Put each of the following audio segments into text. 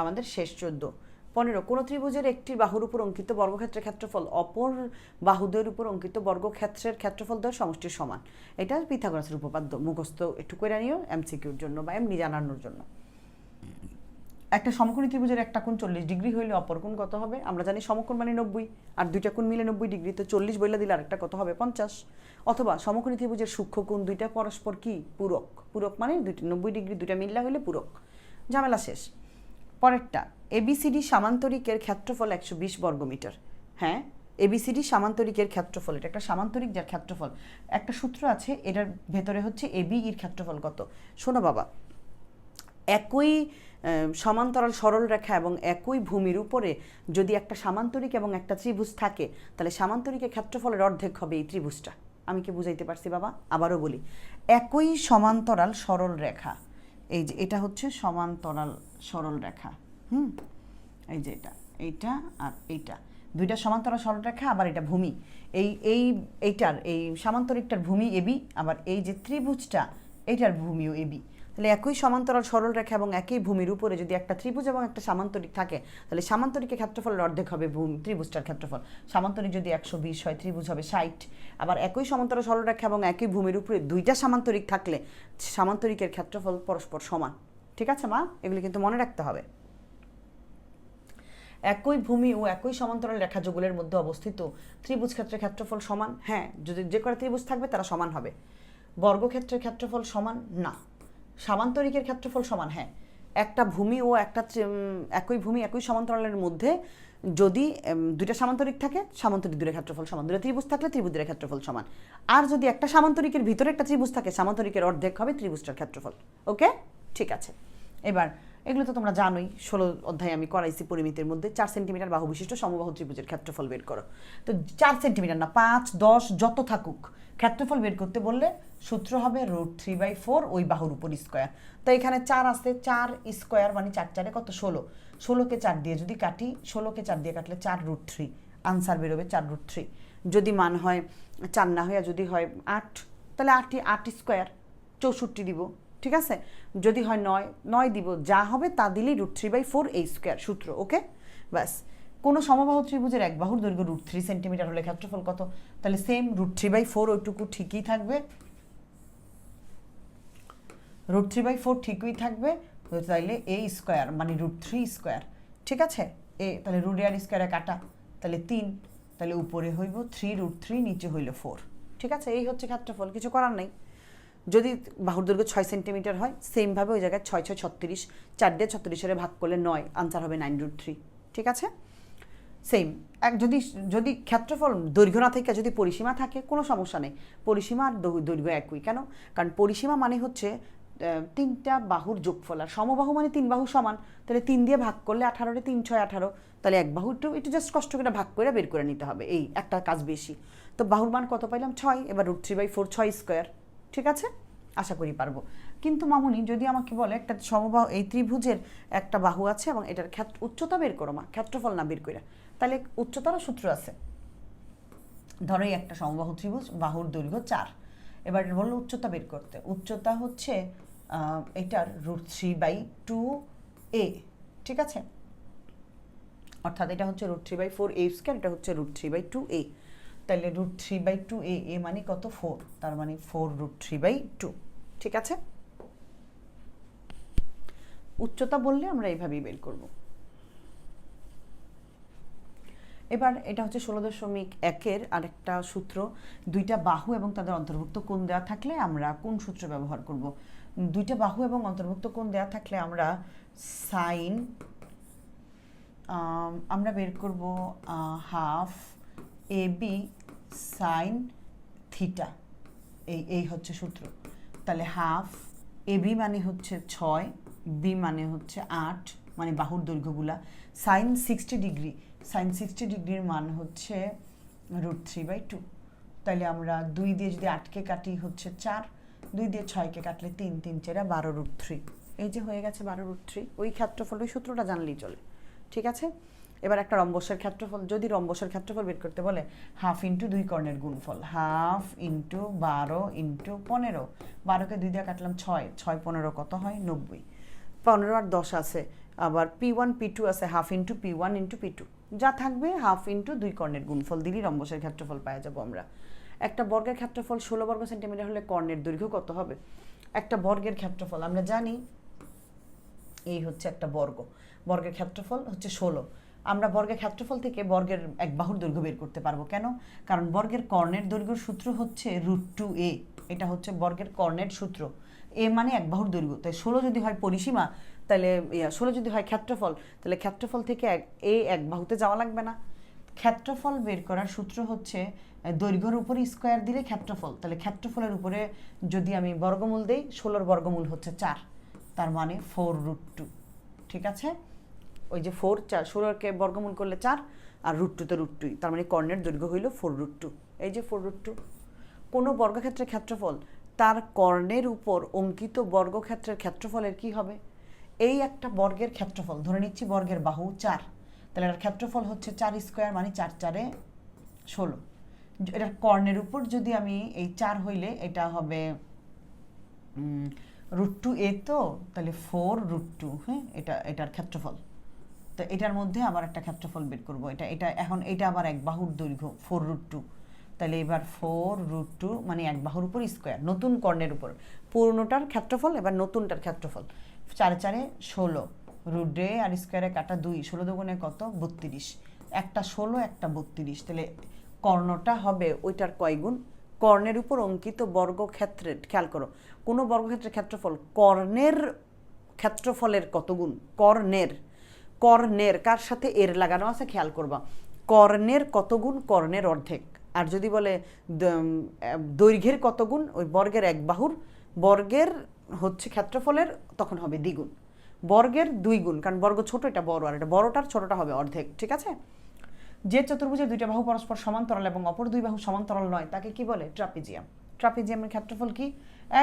আমাদের শেষ চোদ্দ। পনেরো, কোনো ত্রিভুজের একটি বাহুর উপর অঙ্কিত বর্গক্ষেত্রের ক্ষেত্রফল, অপর বাহুদের উপর অঙ্কিত বর্গক্ষেত্রের ক্ষেত্রফল দ্বয়ের সমষ্টির সমান। এটা পিথাগোরাসের উপপাদ্য। মুখস্থ একটু করে নিও এমসিকিউর জন্য বা এমনি জানানোর জন্য। একটা সমকোণী ত্রিভুজের একটা কোণ চল্লিশ ডিগ্রি হইলে অপর কোণ কত হবে? আমরা জানি সমকোণ মানে নব্বই, আর দুইটা কোণ মিলে নব্বই ডিগ্রি, তো চল্লিশ বইলা দিলে আরেকটা কত হবে? পঞ্চাশ। অথবা সমকোণী ত্রিভুজের সূক্ষ্ম কোণ দুইটা পরস্পর কি? পূরক। পূরক মানে দুইটা নব্বই ডিগ্রি, দুইটা মিললা হইলে পূরক। ঝামেলা শেষ। পরেরটা এবিসিডি সামান্তরিকের ক্ষেত্রফল একশো বিশ বর্গমিটার। হ্যাঁ এবিসিডি সামান্তরিকের ক্ষেত্রফল, এটা একটা সামান্তরিক যার ক্ষেত্রফল। একটা সূত্র আছে, এটার ভেতরে হচ্ছে এবি এর ক্ষেত্রফল কত? শোনো বাবা, একই সমান্তরাল সরল রেখা এবং একই ভূমির উপরে যদি একটা সামান্তরিক এবং একটা ত্রিভুজ থাকে, তাহলে সামান্তরিকের ক্ষেত্রফলের অর্ধেক হবে এই ত্রিভুজটা। আমি কি বুঝাইতে পারছি বাবা? আবারও বলি, একই সমান্তরাল সরল রেখা এই যে এটা হচ্ছে সমান্তরাল সরল রেখা, হুম? এই যে এটা, এইটা আর এইটা। দুইটা সমান্তরাল সরল রেখা, আবার এটা ভূমি। এই এই, এইটার, এই সামান্তরিকটার ভূমি এবি আবার এই যে ত্রিভুজটা এটার ভূমিও এবি তাহলে একই সমান্তরাল সরল রেখা এবং একই ভূমির উপরে যদি একটা ত্রিভুজ এবং একটা সামান্তরিক থাকে, তাহলে সামান্তরিকের ক্ষেত্রফলের অর্ধেক হবে ভূমি, ত্রিভুজটার ক্ষেত্রফল। সামান্তরিক যদি একশো বিশ হয়, ত্রিভুজ হবে ষাট। আবার একই সমান্তরাল সরল রেখা এবং একই ভূমির উপরে দুইটা সামান্তরিক থাকলে সামান্তরিকের ক্ষেত্রফল পরস্পর সমান। ঠিক আছে, মা? এগুলি কিন্তু মনে রাখতে হবে। একই ভূমি ও একই সমান্তরাল রেখা যুগলের মধ্যে অবস্থিত ত্রিভুজ ক্ষেত্রের ক্ষেত্রফল সমান? হ্যাঁ যদি যে কটা ত্রিভুজ থাকবে তারা সমান হবে। বর্গক্ষেত্রের ক্ষেত্রফল সমান? না। সামান্তরিকের ক্ষেত্রফল সমান হ্যাঁ। একটা ভূমি ও একটা একই ভূমি, একই সমান্তরালের মধ্যে যদি দুইটা সামান্তরিক থাকে, সামান্তরিক দূরের ক্ষেত্রফল সমান। দুটো ত্রিভুজ থাকলে ত্রিভুজ দূরে ক্ষেত্রফল সমান। আর যদি একটা সামান্তরিকের ভিতরে একটা ত্রিভুজ থাকে, সামান্তরিকের অর্ধেক হবে ত্রিভুজটার ক্ষেত্রফল। ওকে? ঠিক আছে। এবার এগুলো তো তোমরা জানোই, ষোলো অধ্যায়ে আমি করাইছি পরিমিতির মধ্যে, চার সেন্টিমিটার বাহু বিশিষ্ট সমবাহু ত্রিভুজের ক্ষেত্রফল বের করো। তো চার সেন্টিমিটার না, পাঁচ, দশ, যত থাকুক, ক্ষেত্রফল বের করতে বললে সূত্র হবে রুট থ্রি বাই ফোর ওই বাহুর উপর স্কোয়ার তো এখানে চার আছে, চার স্কোয়ার মানে চার, চারে কত? ষোলো। ষোলোকে চার দিয়ে যদি কাটি, ষোলোকে চার দিয়ে কাটলে চার রুট থ্রি আনসার বেরোবে চার রুট থ্রি যদি মান হয়, চার না হইয়া যদি হয় আট, তাহলে আটটি আট স্কোয়ার চৌষট্টি দিব। ঠিক আছে? যদি হয় নয় নয় দিব, যা হবে তা দিলেই রুট থ্রি বাই ফোর এই স্কোয়ার সূত্র ওকে ব্যাস। কোনো সমবাহু ত্রিভুজের এক বাহুর দৈর্ঘ্য রুট থ্রি সেন্টিমিটার হলে ক্ষেত্রফল কত? তাহলে same root three by four ওইটুকু ঠিকই থাকবে। রুট থ্রি বাই ফোর ঠিকই থাকবে, তাইলে এ স্কোয়ার মানে রুট থ্রি স্কোয়ার ঠিক আছে? এ তাহলে রুট আর স্কোয়ারে কাটা, তাহলে তিন, তাহলে উপরে হইব থ্রি রুট থ্রি নিচে হইল ফোর ঠিক আছে? এই হচ্ছে ক্ষেত্রফল, কিছু করার নেই। যদি বাহুর দৈর্ঘ্য ছয় সেন্টিমিটার হয় সেমভাবে ওই জায়গায় ছয় ছয়, ছত্রিশ, চার দিয়ে ছত্রিশের ভাগ করলে নয় আনসার হবে নাইন রুট থ্রি ঠিক আছে? সেম এক যদি যদি ক্ষেত্রফল দৈর্ঘ্য না থেকে যদি পরিসীমা থাকে, কোনো সমস্যা নেই। পরিসীমা আর দৈর্ঘ্য একই, কেন? কারণ পরিসীমা মানে হচ্ছে তিনটা বাহুর যোগফল, আর সমবাহু মানে তিন বাহু সমান, তাহলে তিন দিয়ে ভাগ করলে আঠারোতে তিন, ছয়, আঠারো, তাহলে এক বাহু একটু একটু জাস্ট কষ্ট করে ভাগ করে বের করে নিতে হবে। এই একটা কাজ বেশি। তো বাহুর মান কত পাইলাম? ছয়, এবার রুট থ্রি বাই ফোর ছয় স্কোয়ার ঠিক আছে? আশা করি পারব। কিন্তু মামুনি, যদি আমাকে বলে একটা সমবাহ, এই ত্রিভুজের একটা বাহু আছে এবং এটার ক্ষেত্র উচ্চতা বের করো মা, ক্ষেত্রফল না বের করে তাহলে উচ্চতারও সূত্র আছে। ধরো এই একটা সমবাহু ত্রিভুজ, বাহুর দৈর্ঘ্য চার। এবার বলল উচ্চতা বের করতে। উচ্চতা হচ্ছে এটার root three by two A, ঠিক আছে? অর্থাৎ এটা হচ্ছে root three by four A square, এটা হচ্ছে root three by two A. তাহলে root three by two A A মানে কত? ফোর তার মানে four root three by two ঠিক আছে? উচ্চতা বললে আমরা এইভাবেই বের করব। এবার এটা হচ্ছে ষোলো দশমিক একের আরেকটা সূত্র। দুইটা বাহু এবং তাদের অন্তর্ভুক্ত কোণ দেওয়া থাকলে আমরা কোন সূত্র ব্যবহার করব? দুইটা বাহু এবং অন্তর্ভুক্ত কোণ দেওয়া থাকলে আমরা সাইন আমরা বের করব half A B sine theta এই এই হচ্ছে সূত্র। তাহলে হাফ এ বি মানে হচ্ছে ছয় বি মানে হচ্ছে আট মানে বাহুর দৈর্ঘ্যগুলা। Sine sixty degree sine sixty ডিগ্রির মান হচ্ছে রুট থ্রি বাই টু তাহলে আমরা দুই দিয়ে যদি আটকে কাটি হচ্ছে চার, দুই দিয়ে ছয়কে কাটলে তিন তিন চেরা বারো রুট থ্রি এই যে হয়ে গেছে বারো রুট থ্রি ওই ক্ষেত্রফল, ওই সূত্রটা জানলেই চলে। ঠিক আছে? এবার একটা রম্বসের ক্ষেত্রফল, যদি রম্বসের ক্ষেত্রফল বের করতে বলে হাফ ইন্টু দুই কর্ণের গুণফল হাফ ইন্টু বারো ইন্টু পনেরো, বারোকে দুই দিয়ে কাটলাম ছয় ছয় পনেরো কত হয়? নব্বই। পনেরো আর দশ আছে, আবার পি ওয়ান পি টু আছে half into P one into P two যা থাকবে হাফ ইন্টু দুই কর্ণের গুণফল দিলেই রম্বসের ক্ষেত্রফল পাওয়া যাব আমরা। একটা বর্গের ক্ষেত্রফল ষোলো বর্গ সেন্টিমিটার হলে কর্ণের দৈর্ঘ্য কত হবে? একটা বর্গের ক্ষেত্রফল, আমরা জানি এই হচ্ছে একটা বর্গ। বর্গের ক্ষেত্রফল হচ্ছে ষোলো। আমরা বর্গের ক্ষেত্রফল থেকে বর্গের এক বাহুর দৈর্ঘ্য বের করতে পারব। কেন? কারণ বর্গের কর্ণের দৈর্ঘ্যর সূত্র হচ্ছে রুট টু এ এটা হচ্ছে বর্গের কর্ণের সূত্র। এ মানে এক বাহুর দৈর্ঘ্য। তাই ষোলো যদি হয় পরিসীমা, তাহলে ষোলো যদি হয় ক্ষেত্রফল, তাহলে ক্ষেত্রফল থেকে এক এ এক বাহুতে যাওয়া লাগবে না। ক্ষেত্রফল বের করার সূত্র হচ্ছে দৈর্ঘ্যর উপরে স্কোয়ার দিলে ক্ষেত্রফল। তাহলে ক্ষেত্রফলের উপরে যদি আমি বর্গমূল দেই, ষোলোর বর্গমূল হচ্ছে চার। তার মানে ফোর রুট টু ঠিক আছে? ওই যে ফোর চার, ষোলোকে বর্গমূল করলে চার আর রুট টু তো রুট টুই তার মানে কর্ণের দৈর্ঘ্য হইল ফোর রুট টু এই যে ফোর রুট টু কোনো বর্গক্ষেত্রের ক্ষেত্রফল, তার কর্ণের উপর অঙ্কিত বর্গক্ষেত্রের ক্ষেত্রফলের কি হবে? এই একটা বর্গের ক্ষেত্রফল, ধরে নিচ্ছি বর্গের বাহু চার, তাহলে এটার ক্ষেত্রফল হচ্ছে চার স্কোয়ার মানে চার চারে ষোলো। এটার কর্ণের উপর যদি আমি এই চার হইলে এটা হবে রুট টু এ তো, তাহলে ফোর রুট টু হ্যাঁ? এটা, এটার ক্ষেত্রফল। তো এটার মধ্যে আবার একটা ক্ষেত্রফল বের করব। এটা এটা এখন এটা আবার এক বাহুর দৈর্ঘ্য ফোর রুট টু তাহলে এবার ফোর রুট টু মানে এক বাহুর উপর স্কোয়ার নতুন কর্ণের উপর। পুরনোটার ক্ষেত্রফল, এবার নতুনটার ক্ষেত্রফল। চারে চারে ষোলো রুডে আর স্কোয়ারে কাটা দুই, ষোলো দুগুণে কত? বত্রিশ। একটা ষোলো, একটা বত্রিশ। তাহলে কর্ণটা হবে ওইটার কয়গুণ কর্ণের উপর অঙ্কিত বর্গক্ষেত্রের, খেয়াল করো, কোনো বর্গক্ষেত্রের ক্ষেত্রফল কর্ণের ক্ষেত্রফলের কত গুণ? কর্ণের। কর্ণের, কার সাথে এর লাগানো আছে খেয়াল করবা? কর্ণের কত গুণ কর্ণের অর্ধেক। আর যদি বলে দৈর্ঘ্যের কত গুণ ওই বর্গের এক বাহুর, বর্গের হচ্ছে ক্ষেত্রফলের, তখন হবে দ্বিগুণ। বর্গের দুই গুণ কারণ বর্গ ছোট, এটা বড়, আর এটা বড়টার ছোটটা হবে অর্ধেক, ঠিক আছে? যে চতুর্ভুজের দুইটা বাহু পরস্পর সমান্তরাল এবং অপর দুই বাহু সমান্তরাল নয়, তাকে কি বলে? ট্রাপিজিয়াম। ট্রাপিজিয়ামের ক্ষেত্রফল কি?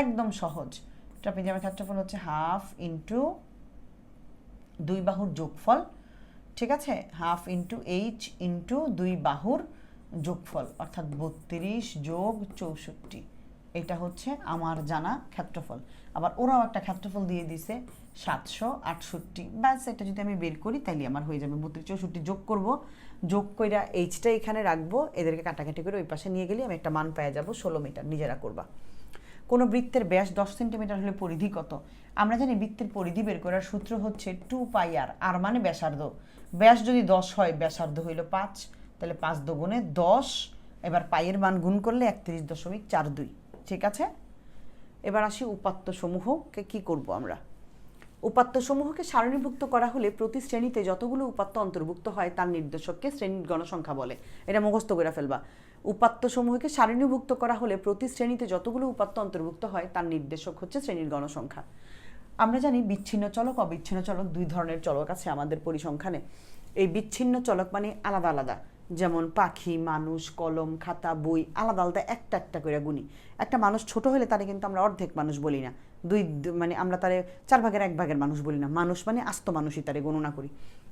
একদম সহজ। ট্রাপিজিয়ামের ক্ষেত্রফল হচ্ছে হাফ ইন্টু দুই বাহুর যোগফল, ঠিক আছে? হাফ ইন্টু এইচ ইন্টু দুই বাহুর যোগফল, অর্থাৎ বত্রিশ যোগ চৌষট্টি। এটা হচ্ছে আমার জানা ক্ষেত্রফল। আবার ওরাও একটা ক্ষেত্রফল দিয়ে দিছে, সাতশো আটষট্টি। ব্যাস, এটা যদি আমি বের করি তাহলে আমার হয়ে যাবে বত্রিশ চৌষট্টি। যোগ করব, যোগ কইরা এইচটা এখানে রাখব, এদেরকে কাটাকাটি করে ওই পাশে নিয়ে গেলে আমি একটা মান পেয়ে যাব, ষোলো মিটার। নিজেরা করবা। কোনো বৃত্তের ব্যাস দশ সেন্টিমিটার হলে পরিধি কত? আমরা জানি বৃত্তের পরিধি বের করার সূত্র হচ্ছে টু পাই আর আর মানে ব্যাসার্ধ। ব্যাস যদি দশ হয়, ব্যাসার্ধ হইল পাঁচ, তাহলে পাঁচ দুগুণে দশ, এবার পাইয়ের মান গুণ করলে একত্রিশ দশমিক চার দুই। ঠিক আছে? এবার আসি উপাত্ত সমূহকে কি করব আমরা? উপাত্ত সমূহকে সারণীভুক্ত করা হলে প্রতি শ্রেণীতে যতগুলো উপাত্ত অন্তর্ভুক্ত হয়, তার নির্দেশককে শ্রেণির গণসংখ্যা বলে। এটা মুখস্থ করে ফেলবা। উপাত্ত সমূহকে সারণীভুক্ত করা হলে প্রতি শ্রেণীতে যতগুলো উপাত্ত অন্তর্ভুক্ত হয়, তার নির্দেশক হচ্ছে শ্রেণির গণসংখ্যা। আমরা জানি বিচ্ছিন্ন চলক, অবিচ্ছিন্ন চলক দুই ধরনের চলক আছে আমাদের পরিসংখ্যানে। এই বিচ্ছিন্ন চলক মানে আলাদা আলাদা। যেমন পাখি, মানুষ, কলম, খাতা, বই, আলাদা আলাদা একটা একটা করে গুনি একটা মানুষ ছোট হলে তারে কিন্তু আমরা অর্ধেক মানুষ বলি না। দুই মানে আমরা তারে চার ভাগের এক ভাগের মানুষ বলি না। মানুষ মানে আস্ত মানুষই তারে গণনা করি।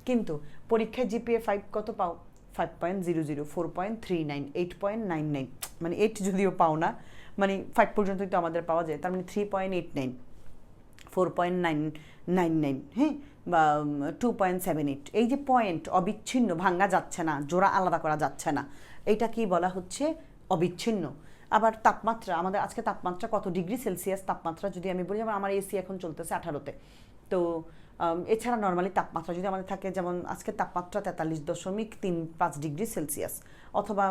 কিন্তু পরীক্ষায় জিপিএ ফাইভ কত পাও? Five point zero zero four point three nine eight point nine nine মানে এইট যদিও পাও না মানে ফাইভ পর্যন্তই তো আমাদের পাওয়া যায়, তার মানে three point eight nine four point nine nine nine হ্যাঁ? বা টু পয়েন্ট সেভেন এইট এই যে পয়েন্ট অবিচ্ছিন্ন, ভাঙ্গা যাচ্ছে না, জোড়া আলাদা করা যাচ্ছে না, এটা কি বলা হচ্ছে? অবিচ্ছিন্ন। আবার তাপমাত্রা, আমাদের আজকে তাপমাত্রা কত ডিগ্রি সেলসিয়াস তাপমাত্রা যদি আমি বলি, আমার এসি এখন চলতেছে আঠারোতে। তো এছাড়া নর্মালি তাপমাত্রা যদি আমাদের থাকে, যেমন আজকে তাপমাত্রা তেতাল্লিশ দশমিক তিন পাঁচ ডিগ্রি সেলসিয়াস, অথবা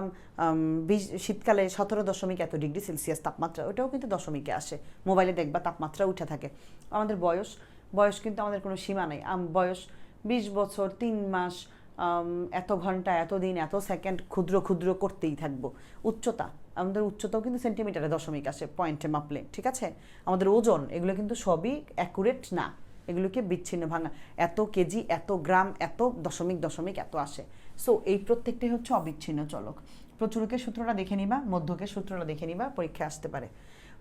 বিশ, শীতকালে সতেরো দশমিক এত ডিগ্রি সেলসিয়াস তাপমাত্রা, ওটাও কিন্তু দশমিকে আসে। মোবাইলে দেখবা তাপমাত্রা উঠে থাকে। আমাদের বয়স বয়স কিন্তু আমাদের কোনো সীমা নেই। বয়স বিশ বছর, তিন মাস এত ঘণ্টা, এত দিন, এত সেকেন্ড ক্ষুদ্র ক্ষুদ্র করতেই থাকব। উচ্চতা, আমাদের উচ্চতাও কিন্তু সেন্টিমিটারে দশমিক আসে, পয়েন্টে মাপলে, ঠিক আছে? আমাদের ওজন, এগুলো কিন্তু সবই অ্যাকুরেট না। এগুলোকে বিচ্ছিন্ন ভাঙা। এত কেজি, এত গ্রাম, এত দশমিক দশমিক এত আসে। সো এই প্রত্যেকটাই হচ্ছে অবিচ্ছিন্ন চলক। প্রচুরকের সূত্রটা দেখে নিবা, মধ্যকের সূত্রটা দেখে নিবা, পরীক্ষায় আসতে পারে।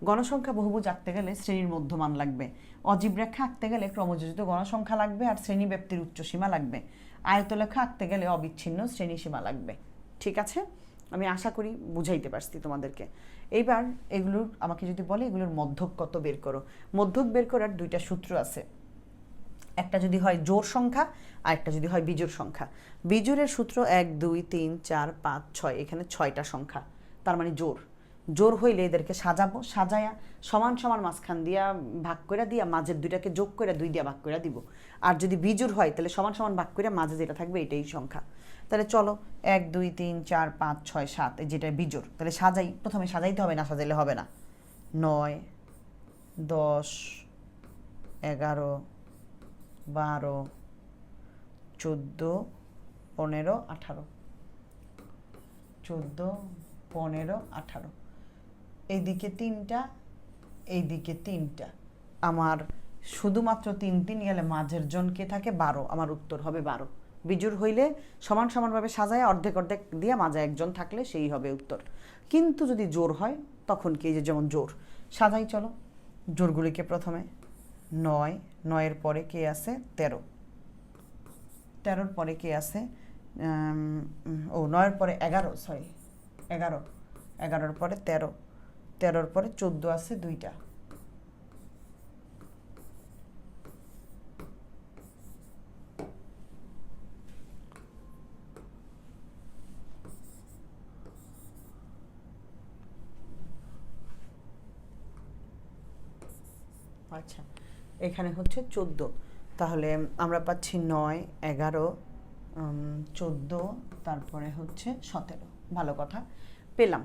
গণসংখ্যা বহুভুজ আঁকতে গেলে শ্রেণির মধ্যমান লাগবে। অজীব রেখা আঁকতে গেলে ক্রমযোজিত গণসংখ্যা লাগবে আর শ্রেণি ব্যাপ্তির উচ্চসীমা লাগবে। আয়তলেখা আঁকতে গেলে অবিচ্ছিন্ন শ্রেণীসীমা লাগবে। ঠিক আছে? আমি আশা করি বুঝাইতে পারছি তোমাদেরকে। এইবার এগুলোর, আমাকে যদি বলে এগুলোর মধ্যক কত বের করো? মধ্যক বের করার দুইটা সূত্র আছে। একটা যদি হয় জোর সংখ্যা, আর একটা যদি হয় বিজোড় সংখ্যা। বিজোড়ের সূত্র এক, দুই, তিন, চার, পাঁচ, ছয়, এখানে ছয়টা সংখ্যা। তার মানে জোর জোর হইলে এদেরকে সাজাবো, সাজায়া সমান সমান মাঝখান দিয়া ভাগ করে দিয়া মাঝের দুইটাকে যোগ করে দুই দিয়া ভাগ করে দিব। আর যদি বিজোড় হয়, তাহলে সমান সমান ভাগ করে মাঝে যেটা থাকবে এটাই সংখ্যা। তাহলে চলো, এক, দুই, তিন, চার, পাঁচ, ছয়, সাত যেটা বিজোড়, তাহলে সাজাই। প্রথমে সাজাইতে হবে না সাজাইলে হবে না। নয়, দশ, এগারো বারো, চোদ্দ, পনেরো, আঠারো। চোদ্দ, পনেরো, আঠারো। এইদিকে তিনটা এইদিকে তিনটা। আমার শুধুমাত্র তিন তিন গেলে মাঝের জন কে থাকে? বারো। আমার উত্তর হবে বারো। বিজুর হইলে সমান সমানভাবে সাজায়, অর্ধেক অর্ধেক দিয়ে মাঝে একজন থাকলে সেই হবে উত্তর। কিন্তু যদি জোর হয়, তখন কি যে যেমন জোর? সাজাই চলো। জোরগুলিকে প্রথমে নয় নয়ের পরে কে আছে? তেরো। তেরোর পরে কে আছে? ও, নয়ের পরে এগারো সরি এগারো। এগারোর পরে তেরো। তেরোর পরে চোদ্দ আছে দুইটা আচ্ছা এখানে হচ্ছে চোদ্দ। তাহলে আমরা পাচ্ছি নয়, এগারো চোদ্দ, তারপরে হচ্ছে সতেরো। ভালো কথা। পেলাম।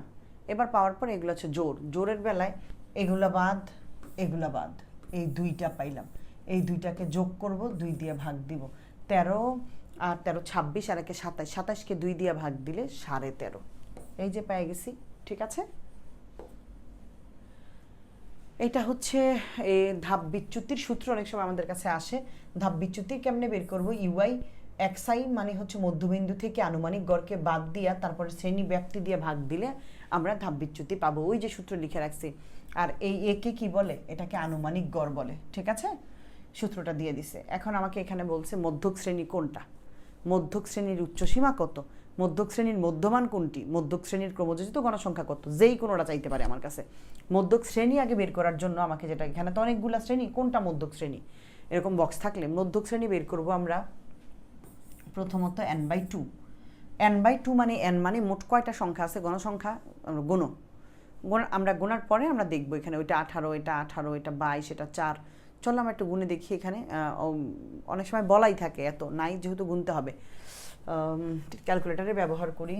এবার পাওয়ার পর এগুলো হচ্ছে জোর। জোরের বেলায় এগুলা বাদ এগুলা বাদ। এই দুইটা পাইলাম। এই দুইটাকে যোগ করব, দুই দিয়ে ভাগ দিব। তেরো আর তেরো, ছাব্বিশ আর একে সাতাশ সাতাশকে দুই দিয়ে ভাগ দিলে সাড়ে তেরো। এই যে পেয়ে গেছি। ঠিক আছে? এটা হচ্ছে ধাপ বিচ্যুতির সূত্র অনেক সময় আমাদের কাছে আসে। ধাপ বিচ্যুতি কেমনে বের করব? ইউআই এক্সাই মানে হচ্ছে মধ্যবিন্দু থেকে আনুমানিক গড়কে বাদ দিয়া তারপরে শ্রেণি ব্যাপ্তি দিয়ে ভাগ দিলে আমরা ধাপ বিচ্যুতি পাবো। ওই যে সূত্র লিখে রাখছি। আর এই একে কি বলে? এটাকে আনুমানিক গড় বলে। ঠিক আছে? সূত্রটা দিয়ে দিছে। এখন আমাকে এখানে বলছে মধ্যক শ্রেণি কোনটা? মধ্যক শ্রেণির উচ্চসীমা কত? মধ্যক শ্রেণির মধ্যমান কোনটি? মধ্যক শ্রেণির ক্রমযোজিত গণসংখ্যা কত? যেই কোনোটা চাইতে পারে আমার কাছে। মধ্যক শ্রেণি আগে বের করার জন্য আমাকে যেটা এখানে তো অনেকগুলা শ্রেণি, কোনটা মধ্যক শ্রেণি এরকম বক্স থাকলে মধ্যক শ্রেণি বের করব আমরা প্রথমত N by two N by two মানে এন মানে মোট কয়টা সংখ্যা আছে? গণসংখ্যা, আমরা গুণ। গুণ, আমরা গোনার পরে আমরা দেখব এখানে ওইটা আঠারো, এটা আঠারো, এটা বাইশ, এটা চার। চলো আমরা একটু গুনে দেখি এখানে। অনেক সময় বলাই থাকে এত, নাই যেহেতু গুনতে হবে। ক্যালকুলেটারে ব্যবহার করি।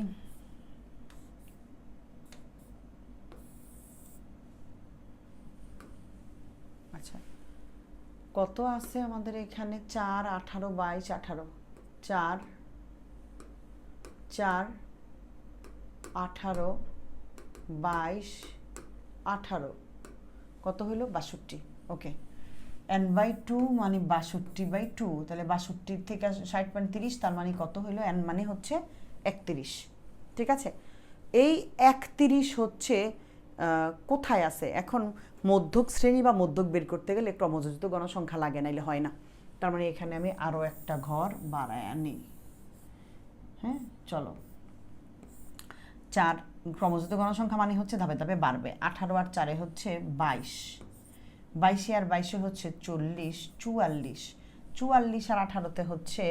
আচ্ছা কত আছে আমাদের এখানে? চার, আঠারো বাইশ আঠারো। চার চার, আঠারো বাইশ আঠারো। কত হইল? বাষট্টি। ওকে এন বাই টু মানে বাষট্টি বাই টু তাহলে বাষট্টির থেকে ষাট পয়েন্ট তিরিশ, তার মানে কত হলো? এন মানে হচ্ছে একত্রিশ। ঠিক আছে? এই একত্রিশ হচ্ছে কোথায় আছে? এখন মধ্যক শ্রেণি বা মধ্যক বের করতে গেলে ক্রমযোজিত গণসংখ্যা লাগে, নাইলে হয় না। তার মানে এখানে আমি আরও একটা ঘর বাড়ায় আনি। হ্যাঁ? চলো। চার ক্রমযুক্ত গণসংখ্যা মানে হচ্ছে ধাপে ধাপে বাড়বে। আঠারো আর চারে হচ্ছে বাইশ। বাইশে আর বাইশে হচ্ছে চল্লিশ, চুয়াল্লিশ। চুয়াল্লিশ আর আঠারোতে হচ্ছে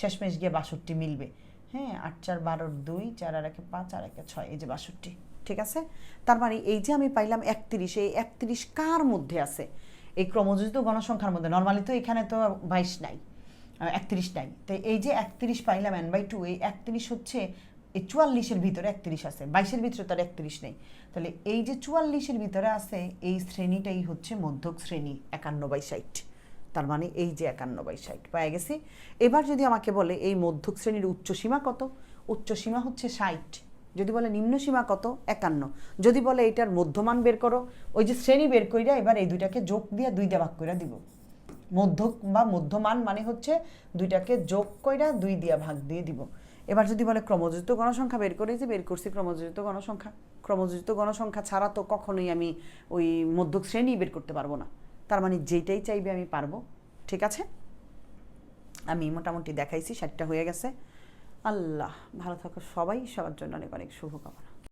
শেষমেশ গিয়ে বাষট্টি মিলবে। হ্যাঁ আট চার বারোর দুই, চার আর একে পাঁচ, আর একে ছয়, এই যে বাষট্টি। ঠিক আছে? তার মানে এই যে আমি পাইলাম একত্রিশ, এই একত্রিশ কার মধ্যে আছে? এই ক্রমযুক্ত গণসংখ্যার মধ্যে। নর্মালি তো এখানে তো বাইশ নাই, একত্রিশ নাই। তো এই যে একত্রিশ পাইলাম এন বাই টু এই একত্রিশ হচ্ছে এই চুয়াল্লিশের ভিতরে একত্রিশ আছে, বাইশের ভিতরে তার একত্রিশ নেই। তাহলে এই যে চুয়াল্লিশের ভিতরে আছে, এই শ্রেণীটাই হচ্ছে মধ্যক শ্রেণি, একান্ন বাই ষাট। তার মানে এই যে একান্ন বাই ষাট পায়ে গেছি? এবার যদি আমাকে বলে এই মধ্যক শ্রেণির উচ্চসীমা কত? উচ্চসীমা হচ্ছে ষাট। যদি বলে নিম্ন সীমা কত? একান্ন। যদি বলে এটার মধ্যমান বের করো, ওই যে শ্রেণি বের কইরা এবার এই দুইটাকে যোগ দিয়ে দুই দিয়ে ভাগ করে দিব। মধ্যক বা মধ্যমান মানে হচ্ছে দুইটাকে যোগ কইরা দুই দিয়া ভাগ দিয়ে দিব। এবার যদি বলে ক্রমযুক্ত গণসংখ্যা, বের করে যে বের করছি ক্রমযুক্ত গণসংখ্যা। ক্রমযুক্ত গণসংখ্যা ছাড়া তো কখনোই আমি ওই মধ্যক শ্রেণি বের করতে পারব না। তার মানে যেটাই চাইবে আমি পারব। ঠিক আছে? আমি মোটামুটি দেখাইছি, ষাটটা হয়ে গেছে। আল্লাহ, ভালো থাকো সবাই। সবার জন্য অনেক অনেক শুভকামনা।